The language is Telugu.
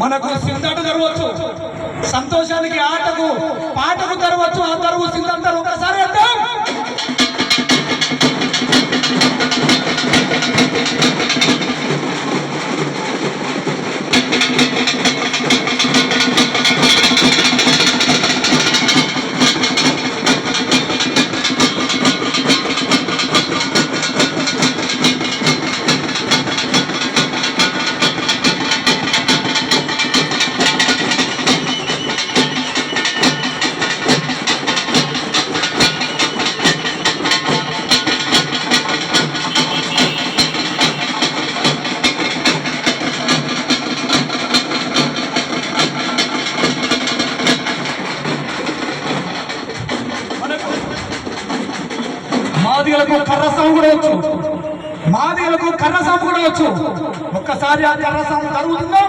మనకు సిద్ధాట జరగవచ్చు సంతోషానికి ఆటకు పాటకు జరగవచ్చు ఆ తరువు సిద్ధాంత మాదిగలకు కర్రసాము కూడా వచ్చు. మాదిగలకు కర్రసాము కూడా వచ్చు. ఒక్కసారి ఆ కర్రసాము జరుగుతుందా